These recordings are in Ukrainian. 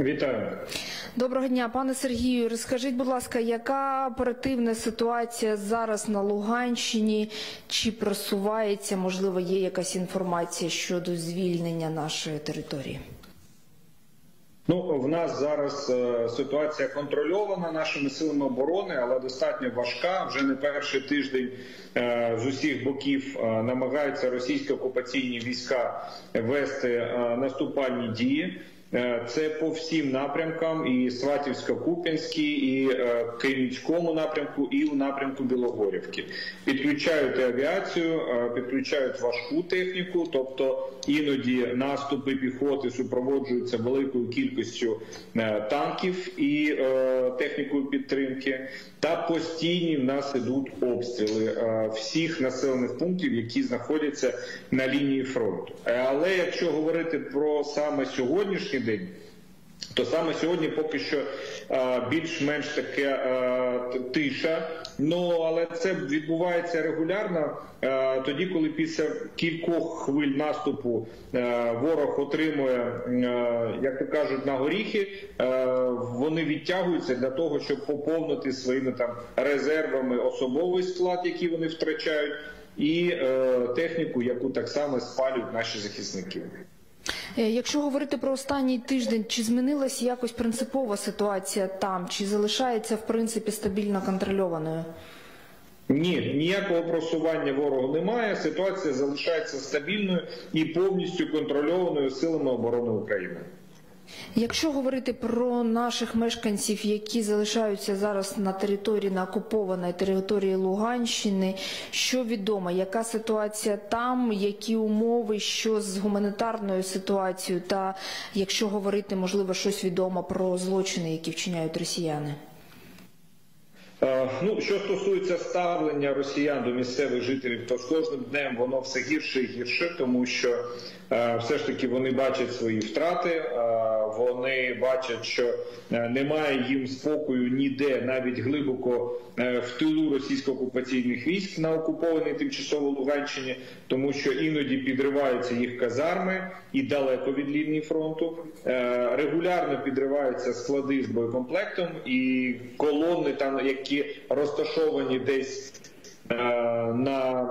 Вітаю. Доброго дня, пане Сергію. Розкажіть, будь ласка, яка оперативна ситуація зараз на Луганщині? Чи просувається, можливо, є якась інформація щодо звільнення нашої території? Ну, в нас зараз е, ситуація контрольована нашими силами оборони, але достатньо важка. Вже не перший тиждень е, з усіх боків е, намагаються російські окупаційні війська вести е, наступальні дії. Е, Це по всім напрямкам: і Сватівсько-Куп'янський, і е, Київському напрямку, і у напрямку Білогорівки. Підключають авіацію, е, підключають важку техніку, тобто іноді наступи піхоти супроводжуються великою кількістю танків і технікою підтримки. Та постійні в нас ідуть обстріли всіх населених пунктів, які знаходяться на лінії фронту. Але якщо говорити про саме сьогоднішній день, то саме сьогодні поки що більш-менш таке тиша. Ну але це відбувається регулярно. Тоді, коли після кількох хвиль наступу ворог отримує, як то кажуть, на горіхи, вони відтягуються для того, щоб поповнити своїми резервами особовий склад, який вони втрачають, і е, техніку, яку так само спалюють наші захисники. Е, Якщо говорити про останній тиждень, чи змінилася якось принципова ситуація там, чи залишається в принципі стабільно контрольованою? Ні, ніякого просування ворогу немає. Ситуація залишається стабільною і повністю контрольованою силами оборони України. Якщо говорити про наших мешканців, які залишаються зараз на території на окупованій території Луганщини, що відомо, яка ситуація там, які умови, що з гуманітарною ситуацією, та якщо говорити, можливо, щось відомо про злочини, які вчиняють росіяни? Е, Ну, що стосується ставлення росіян до місцевих жителів, то з кожним днем воно все гірше і гірше, тому що е, все ж таки вони бачать свої втрати, е, вони бачать, що немає їм спокою ніде, навіть глибоко в тилу російсько-окупаційних військ на окупованій тимчасово Луганщині, тому що іноді підриваються їх казарми і далеко від лінії фронту. Регулярно підриваються склади з боєкомплектом і колони, там які розташовані десь. е, На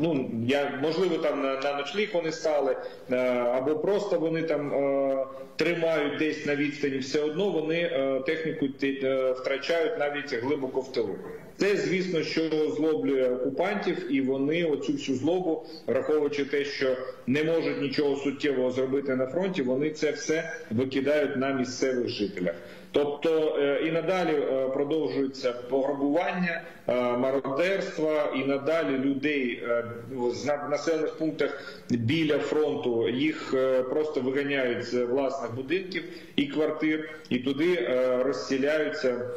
ну я можливо там на, на ночліг вони стали, е, або просто вони там е, тримають десь на відстані. Все одно вони е, техніку е, втрачають навіть глибоко в тилу. Це звісно, що злоблює окупантів, і вони оцю всю злобу, враховуючи те, що не можуть нічого суттєвого зробити на фронті, вони це все викидають на місцевих жителях. Тобто е, і надалі е, продовжується пограбування, е, мародерства, і надалі людей в населених пунктах біля фронту їх просто виганяють з власних будинків і квартир, і туди розселяються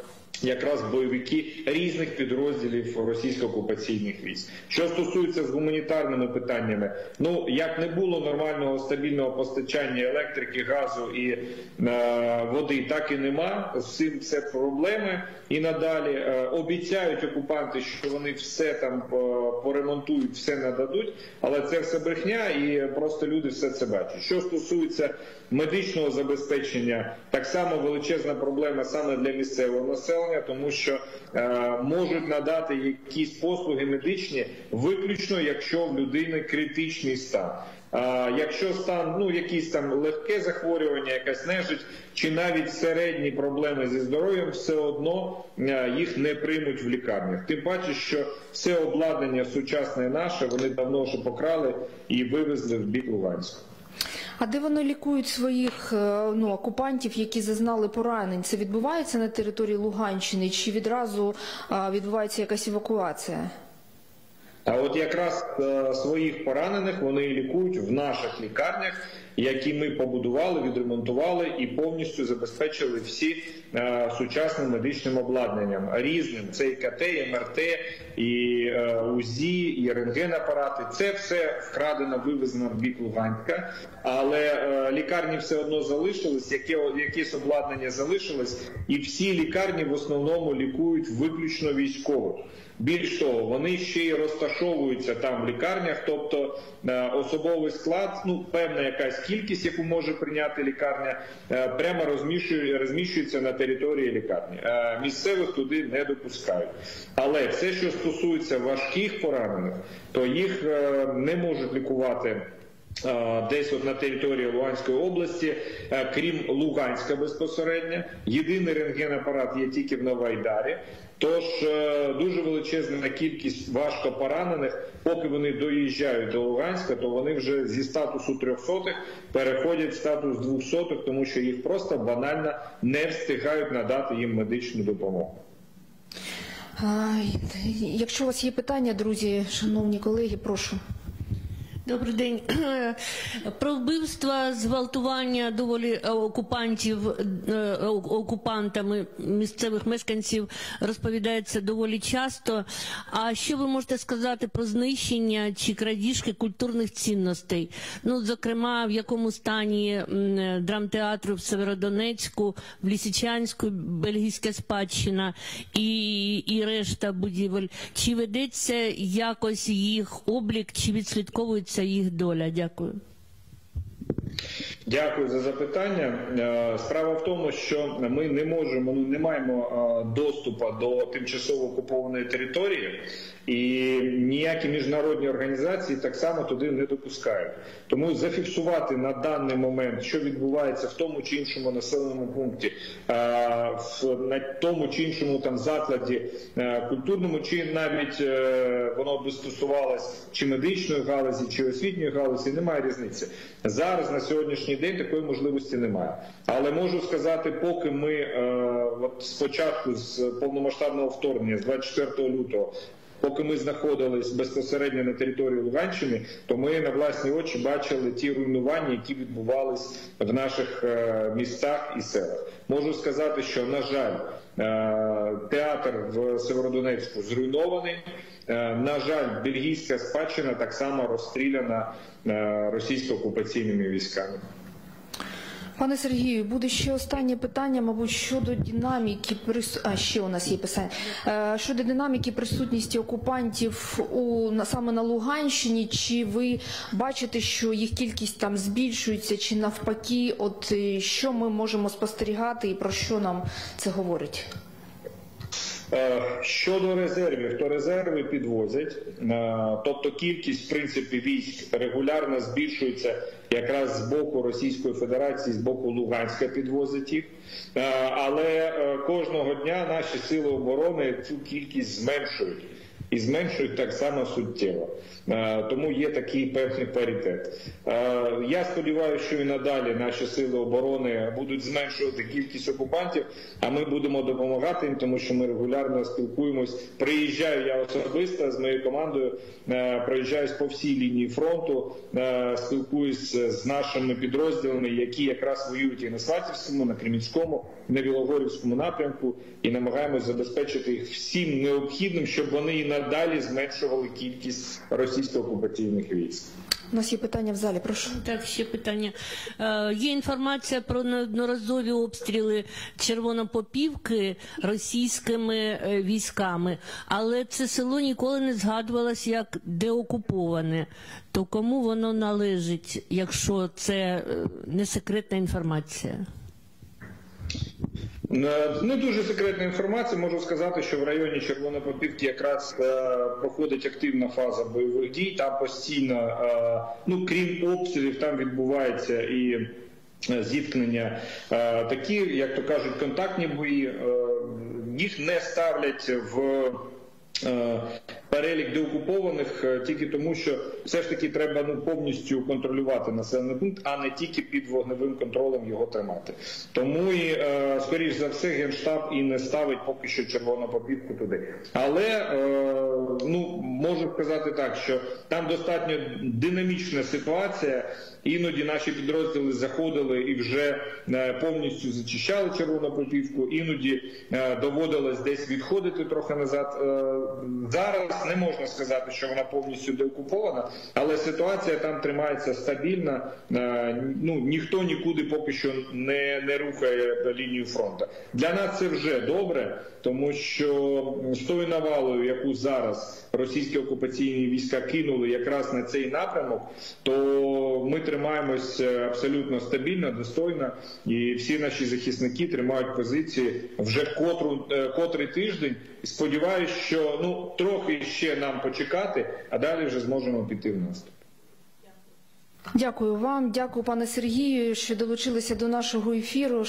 якраз бойовики різних підрозділів російсько-окупаційних військ. Що стосується з гуманітарними питаннями, ну як не було нормального стабільного постачання електрики, газу і е, води, так і нема. З цим все проблеми. І надалі е, обіцяють окупанти, що вони все там е, поремонтують, все нададуть, але це все брехня, і просто люди все це бачать. Що стосується медичного забезпечення, так само величезна проблема саме для місцевого населення, тому що е, можуть надати якісь послуги медичні виключно, якщо в людини критичний стан. А якщо стан, ну якісь там легке захворювання, якась нежить, чи навіть середні проблеми зі здоров'ям, все одно е, їх не приймуть в лікарнях. Тим паче, що все обладнання сучасне наше вони давно вже покрали і вивезли в бік Луганська. А де вони лікують своїх е, ну, окупантів, які зазнали поранень? Це відбувається на території Луганщини, чи відразу відбувається якась евакуація? А от якраз е, своїх поранених вони лікують в наших лікарнях, які ми побудували, відремонтували і повністю забезпечили всі е, сучасним медичним обладнанням різним. Це і КТ, і МРТ, і е, УЗІ, і рентген-апарати. Це все вкрадено, вивезено в бік Луганська, але е, лікарні все одно залишились, яке якесь обладнання залишилось, і всі лікарні в основному лікують виключно військових. Більш того, вони ще й розташовуються там в лікарнях, тобто особовий склад, ну певна якась кількість, яку може прийняти лікарня, е, прямо розміщує, розміщується на території лікарні. Е, Місцевих туди не допускають. Але все, що стосується важких поранених, то їх е, не можуть лікувати. Десь от на території Луганської області, крім Луганська безпосередньо, єдиний рентгенапарат є тільки в Новайдарі. Тож е, дуже величезна кількість важко поранених, поки вони доїжджають до Луганська, то вони вже зі статусу трьохсотих переходять в статус двохсотих, тому що їх просто банально не встигають надати їм медичну допомогу. Якщо у вас є питання, друзі, шановні колеги, прошу. Добрий день. Про вбивства, зґвалтування доволі е, окупантів е, окупантами місцевих мешканців розповідається доволі часто. А що ви можете сказати про знищення чи крадіжки культурних цінностей? Ну, зокрема, в якому стані драмтеатру в Северодонецьку, в Лісичанську, бельгійська спадщина і, і решта будівель? Чи ведеться якось їх облік, чи відслідковується їх доля? Дякую. Дякую за запитання. Е, Справа в тому, що ми не можемо, ну не маємо е, доступу до тимчасово окупованої території, і ніякі міжнародні організації так само туди не допускають. Тому зафіксувати на даний момент, що відбувається в тому чи іншому населеному пункті, на тому чи іншому там закладі е, культурному, чи навіть е, воно би стосувалось чи медичної галузі, чи освітньої галузі, немає різниці. Зараз на сьогоднішній день такої можливості немає. Але можу сказати, поки ми е, от спочатку з повномасштабного вторгнення, з 24 лютого. Поки ми знаходились безпосередньо на території Луганщини, то ми на власні очі бачили ті руйнування, які відбувались в наших е, містах і селах. Можу сказати, що на жаль, е, театр в Северодонецьку зруйнований. Е, На жаль, бельгійська спадщина так само розстріляна російсько-окупаційними військами. Пане Сергію, буде ще останнє питання, мабуть, щодо динаміки прис... а ще у нас є питання Е, щодо динаміки присутності окупантів у саме на Луганщині. Чи ви бачите, що їх кількість там збільшується, чи навпаки, от е, що ми можемо спостерігати і про що нам це говорить? Е, Щодо резервів, то резерви підвозять, Е, тобто кількість в принципі військ регулярно збільшується якраз з боку Російської Федерації, з боку Луганська підвозить їх. Е, Але кожного дня наші сили оборони цю кількість зменшують. І зменшують так само суттєво, Е, тому є такий певний паритет. Е, Я сподіваюся, що і надалі наші сили оборони будуть зменшувати кількість окупантів, а ми будемо допомагати їм, тому що ми регулярно спілкуємось. Приїжджаю я особисто з моєю командою, е, проїжджаюсь по всій лінії фронту, спілкуюсь з нашими підрозділами, які якраз воюють і на Сватівському, на Кремінському, на Білогорівському напрямку, і намагаємось забезпечити їх всім необхідним, щоб вони і надалі зменшували кількість російсько-окупаційних військ. У нас є питання в залі. Прошу. Так, ще питання. Е, є інформація про неодноразові обстріли Червонопопівки російськими е, військами, але це село ніколи не згадувалось як деокуповане. То кому воно належить, якщо це е, не секретна інформація? Е, Не дуже секретна інформація. Можу сказати, що в районі Червонопопівки якраз е, проходить активна фаза бойових дій. Там постійно, е, ну крім обстрілів, там відбувається і зіткнення такі, як то кажуть, контактні бої. Їх не ставлять в перелік деокупованих е, тільки тому, що все ж таки треба ну повністю контролювати населений пункт, а не тільки під вогневим контролем його тримати. Тому і е, скоріш за все генштаб і не ставить поки що червону попітку туди. Але е, ну можу сказати так, що там достатньо динамічна ситуація. Іноді наші підрозділи заходили і вже повністю зачищали червону попівку, іноді доводилось десь відходити трохи назад. Е, Не можна сказати, що вона повністю деокупована, але ситуація там тримається стабільно. Е, Ну ніхто нікуди поки що не, не рухає лінію фронту. Для нас це вже добре, тому що з тою навалою, яку зараз російські окупаційні війська кинули якраз на цей напрямок, то ми тримаємось е, абсолютно стабільно, достойно, і всі наші захисники тримають позиції вже котру е, котрий тиждень. І сподіваюсь, що ну трохи ще нам почекати, а далі вже зможемо піти в наступ. Дякую вам, дякую, пане Сергію, що долучилися до нашого ефіру.